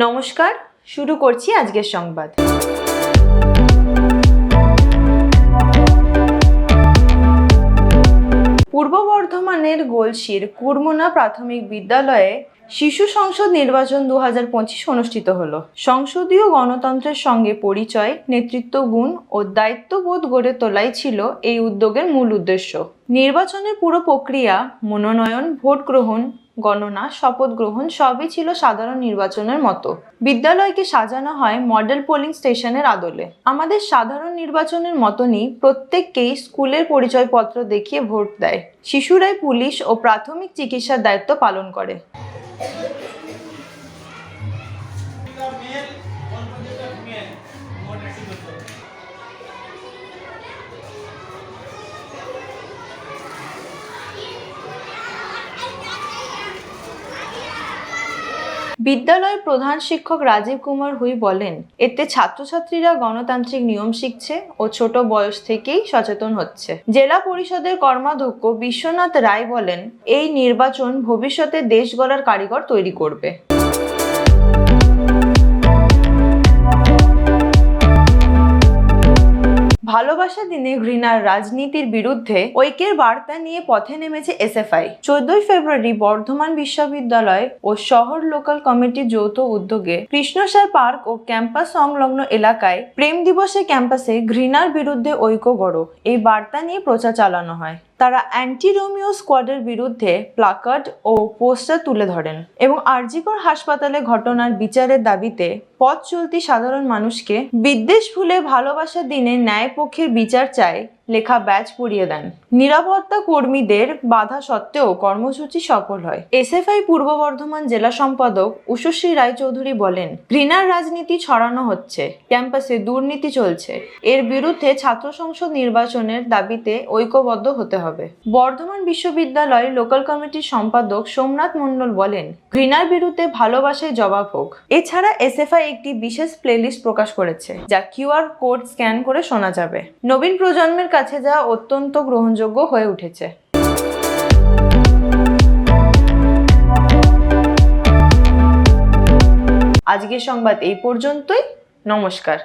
নমস্কার শুরু করছি আজকের সংবাদ। পূর্ব বর্ধমানের গোলসির কুর্মনা প্রাথমিক বিদ্যালয়ে শিশু সংসদ নির্বাচন দু হাজার পঁচিশ অনুষ্ঠিত হলো। সংসদীয় গণতন্ত্রের সঙ্গে পরিচয়, নেতৃত্ব গুণ ও দায়িত্ববোধ গড়ে তোলাই ছিল এই উদ্যোগের মূল উদ্দেশ্য। নির্বাচনের পুরো প্রক্রিয়া, মনোনয়ন, ভোট গ্রহণ, গণনা, শপথ গ্রহণ সবই ছিল সাধারণ নির্বাচনের মতো। বিদ্যালয়কে সাজানো হয় মডেল পোলিং স্টেশনের আদলে। আমাদের সাধারণ নির্বাচনের মতনই প্রত্যেককেই স্কুলের পরিচয়পত্র দেখিয়ে ভোট দেয়। শিশুরাই পুলিশ ও প্রাথমিক চিকিৎসার দায়িত্ব পালন করে। যেটা মেল দুশো বিদ্যালয়ের প্রধান শিক্ষক রাজীব কুমার হুই বলেন, এতে ছাত্রছাত্রীরা গণতান্ত্রিক নিয়ম শিখছে ও ছোট বয়স থেকেই সচেতন হচ্ছে। জেলা পরিষদের কর্মাধ্যক্ষ বিশ্বনাথ রায় বলেন, এই নির্বাচন ভবিষ্যতে দেশ গড়ার কারিগর তৈরি করবে। ভালোবাসা দিনে ঘৃণার রাজনীতির বিরুদ্ধে ঐক্যের বার্তা নিয়ে পথে নেমেছে এসএফআই। চোদ্দই ফেব্রুয়ারি বর্ধমান বিশ্ববিদ্যালয় ও শহর লোকাল কমিটির যৌথ উদ্যোগে কৃষ্ণসার পার্ক ও ক্যাম্পাস সংলগ্ন এলাকায় প্রেম দিবসে ক্যাম্পাসে ঘৃণার বিরুদ্ধে ঐক্য গড়ো। এই বার্তা নিয়ে প্রচার চালানো হয়। তারা অ্যান্টি রোমিও স্কোয়াডের বিরুদ্ধে প্লাকার্ড ও পোস্টার তুলে ধরেন এবং আরজিকর হাসপাতালে ঘটনার বিচারের দাবিতে পথ চলতি সাধারণ মানুষকে বিদ্বেষ ভুলে ভালোবাসার দিনে ন্যায়পক্ষের বিচার চায় লেখা ব্যাচ পরিয়ে দেন। নিরাপত্তা কর্মীদের বাধা সত্ত্বেও কর্মসূচি সফল হয়। এসএফআই পূর্ব বর্ধমান জেলা সম্পাদক উষশ্রী রায়চৌধুরী বলেন, ঘৃণার রাজনীতি ছড়ানো হচ্ছে, ক্যাম্পাসে দুর্নীতি চলছে। এর বিরুদ্ধে ছাত্র সংসদ নির্বাচনের দাবিতে ঐক্যবদ্ধ হতে হবে। বর্ধমান বিশ্ববিদ্যালয় লোকাল কমিটির সম্পাদক সোমনাথ মণ্ডল বলেন, ঘৃণার বিরুদ্ধে ভালোবাসায় জবাব হোক। এছাড়া এসএফআই একটি বিশেষ প্লেলিস্ট প্রকাশ করেছে, যা কিউআর কোড স্ক্যান করে শোনা যাবে। নবীন প্রজন্মের কাছে যা অত্যন্ত গ্রহণযোগ্য হয়ে উঠেছে। আজকের সংবাদ এই পর্যন্তই। নমস্কার।